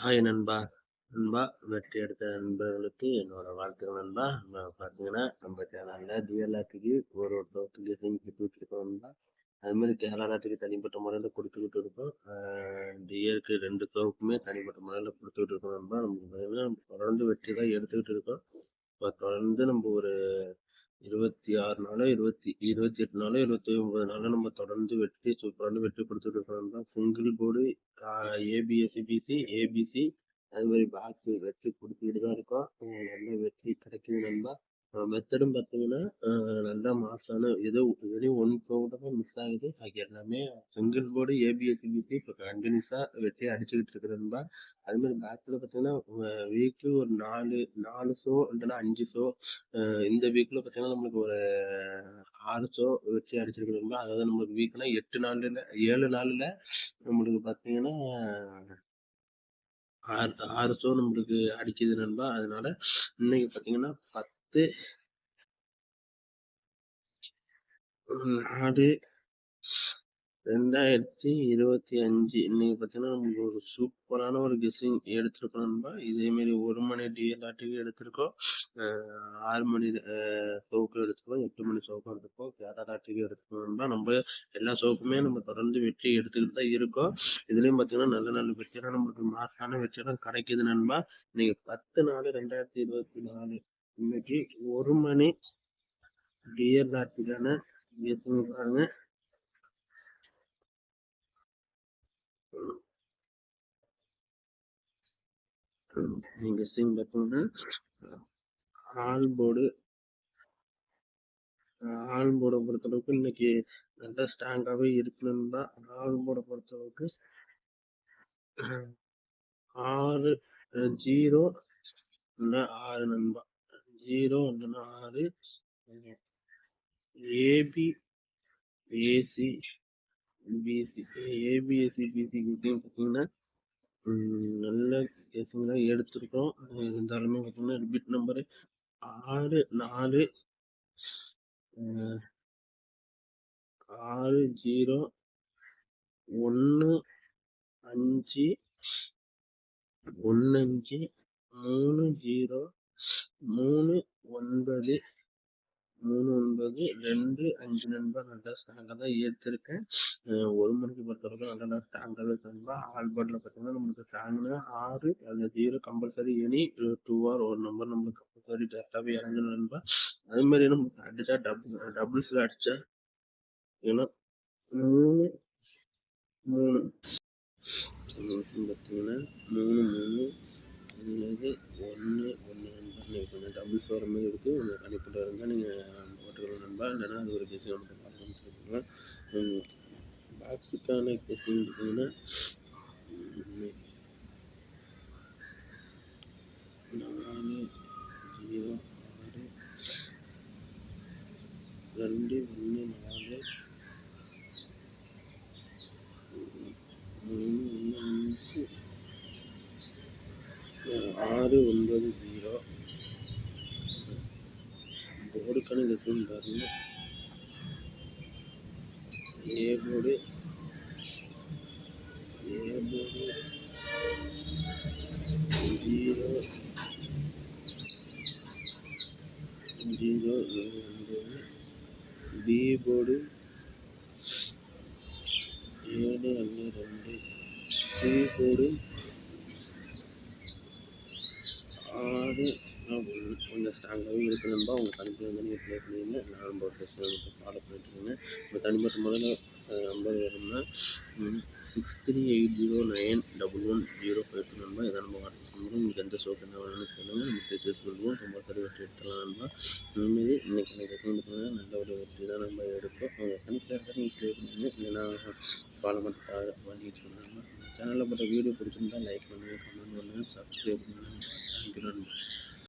Hi நண்பா. நண்பா வெற்றி எடுத்த நண்பர்களுக்கு என்னோட வாழ்த்துக்கள் நண்பா. பார்த்தீங்கன்னா நம்ம கேரளாவில் டிஎல்ஆர்டிக்கு ஒரு ஒரு செஞ்சு கொடுத்து வச்சுருக்கோம் நண்பா. அது மாதிரி கேரளா நாட்டுக்கு தனிப்பட்ட முறையில் கொடுத்துக்கிட்டு இருக்கோம் டிஎருக்கு ரெண்டு தோப்புமே தனிப்பட்ட முறையில் கொடுத்துக்கிட்டு இருக்கோம் நண்பா. நமக்கு பார்த்தீங்கன்னா தொடர்ந்து வெற்றி தான் எடுத்துக்கிட்டு இருக்கோம். இப்போ தொடர்ந்து நம்ம ஒரு இருபத்தி ஆறு நாளோ இருபத்தி இருபத்தி எட்டு நாளோ இருபத்தி ஒன்பது நாளோ நம்ம தொடர்ந்து வெற்றி சூப்பரான வெற்றி கொடுத்துட்டு இருக்கோம் single board ABSC BC ABC அது மாதிரி பேக்கு வெற்றி கொடுத்துக்கிட்டு தான் இருக்கோம். நல்ல வெற்றி கிடைக்குது நண்பா மெத்தடும் பார்த்தீங்கன்னா நல்லா மாசான ஏதோ எதையும் ஒன் எல்லாமே மிஸ் ஆகுது. அது எல்லாமே சிங்கிள் போர்டு ஏபிஎஸ்சிபிசி இப்போ கண்டினியூஸாக வச்சு அடிச்சுக்கிட்டு இருக்கிறதுபா அது மாதிரி பேட்சில் பார்த்தீங்கன்னா வீக்லி ஒரு நாலு நாலு ஷோ இல்லைன்னா அஞ்சு ஷோ இந்த வீக்கில் பார்த்தீங்கன்னா நம்மளுக்கு ஒரு ஆறு ஷோ வெற்றி அடிச்சிருக்கிறோம் அதாவது நம்மளுக்கு வீக்னா எட்டு நாளில் ஏழு நாளில் நம்மளுக்கு பார்த்தீங்கன்னா ஆறு ஆறு ஷோ நம்மளுக்கு அடிக்குது நண்பா. அதனால இன்னைக்கு பார்த்தீங்கன்னா பத்து நாலு ரெண்டாயிரத்தி இருபத்தி அஞ்சு. இன்னைக்கு பார்த்தீங்கன்னா நம்ம ஒரு சூப்பரான ஒரு கெஸ்ஸிங் எடுத்திருக்கோம் நண்பா. இதேமாரி ஒரு மணி டிஎல்ஆர்டிக்கு எடுத்திருக்கோம். ஆறு மணி சோப்பு எடுத்துருக்கோம் எட்டு மணி சோப்பு எடுத்துக்கோம் கேதாராட்டுக்கு எடுத்துருக்கோம் நண்பா. நம்ம எல்லா சோப்புமே நம்ம தொடர்ந்து வெற்றி எடுத்துக்கிட்டு தான் இருக்கோம். இதுலேயும் பார்த்தீங்கன்னா நல்ல நல்ல வெற்றியெல்லாம் நம்மளுக்கு மாசான வெற்றியெல்லாம் கிடைக்குது நண்பா. இன்னைக்கு பத்து நாலு ரெண்டாயிரத்தி இருபத்தி நாலு. இன்னைக்கு ஒரு மணி டிஎல்ஆர்டிக்கான பாருங்க நீங்க ஸ்ட்ரீம் பார்த்தீங்கன்னா ஆல் போர்டு ஆல் போர்டை பொறுத்தளவுக்கு இன்னைக்கு நல்ல ஸ்ட்ராங்காகவே இருக்கணும்னு தான் ஆல் போர்டை பொறுத்தளவுக்கு ஆறு ஜீரோ இல்லை ஆறு நண்பா. ஜீரோ இல்லைன்னா ஆறு. AB AC BC ABSC BC பார்த்தீங்கன்னா நல்ல கேஸுங்களாக எடுத்திருக்கோம். இருந்தாலுமே பார்த்தீங்கன்னா ரிப்பீட் நம்பரு ஆறு நாலு ஆறு ஜீரோ ஒன்று அஞ்சு ஒன்று அஞ்சு மூணு ஜீரோ மூணு ஒன்பது மூணு ஒன்பது ரெண்டு அஞ்சு நண்பா நல்லா ஸ்ட்ராங்காக தான் ஏற்றிருக்கேன். ஒரு மணிக்கு பொறுத்தவரைக்கும் நல்லா ஸ்ட்ராங்காகவே நண்பா ஆல்பர்ட்ல பார்த்தீங்கன்னா நம்மளுக்கு ஸ்ட்ராங்னா ஆறு அது zero compulsory any two or ஒரு நம்பர் நம்மளுக்கு கம்பல்சரி டேரக்டாகவே இறங்கணும் நண்பா அதே மாதிரி நம்மளுக்கு அடிச்சா டபுள் டபுள்ஸில் அடிச்சா ஏன்னா மூணு மூணு பார்த்தீங்கன்னா மூணு மூணு அல்லது ஒன்று ஒன்று நீங்கள் கொஞ்சம் டபுள்ஸ் வர மாதிரி இருக்குது உங்கள் கண்டிப்பாக இருந்தால் நீங்கள் போட்டுக்கலாம் நண்பா இல்லைனா அது ஒரு கெஸிங் வந்து பார்க்கணும்னு சொல்லிக்கலாம் பாக்ஸுக்கான கெஸிங் பார்த்தீங்கன்னா நாலு ஜீரோ ஆறு ரெண்டு ஒன்று நாலு மூணு ஒன்று அஞ்சு ஆறு ஒன்பது ஜீரோ போர்டுக்கான லெசன் பாருங்க. A board A board zero. Zero B board ஏழு ஒன்று ரெண்டு சி போர்டு ஆறு. கொஞ்சம் ஸ்ட்ராங்காகவும் இருக்கு. நண்பா உங்கள் தனிப்பட்ட வந்து நீங்கள் ப்ளே பண்ணிடுங்க நான் நம்ம டெஸ்ட் ஃபாலோ பண்ணிட்டுருங்க உங்கள் தனிப்பட்ட முதல்ல நம்பர் வேணும்னா six three eight zero nine double one zero five two number இதான் நம்ம வாட்ஸ்அப் நம்பர் உங்களுக்கு எந்த ஷோக்கு என்ன வேணும்னு சொல்லுங்கள் நம்ம டீச்சர்ஸ் சொல்லுவோம் ரொம்ப சரி வெற்றி எடுத்துலாம் நண்பா. அதுமாரி இன்றைக்கி எனக்கு பார்த்தீங்கன்னா நல்ல ஒரு வெற்றி தான் நம்ம எடுப்போம். உங்கள் கணக்கில் இருந்தால் நீங்கள் ப்ளே பண்ணுங்க. இல்லைன்னா ஃபாலோ மட்டும் பண்ணிட்டு இருந்தாங்க சேனலில் போட்ட வீடியோ பிடிச்சிருந்தா லைக் பண்ணுங்கள் கமெண்ட் பண்ணுங்கள் சப்ஸ்கிரைப் பண்ணுங்கள் தேங்க்யூ நண்பா.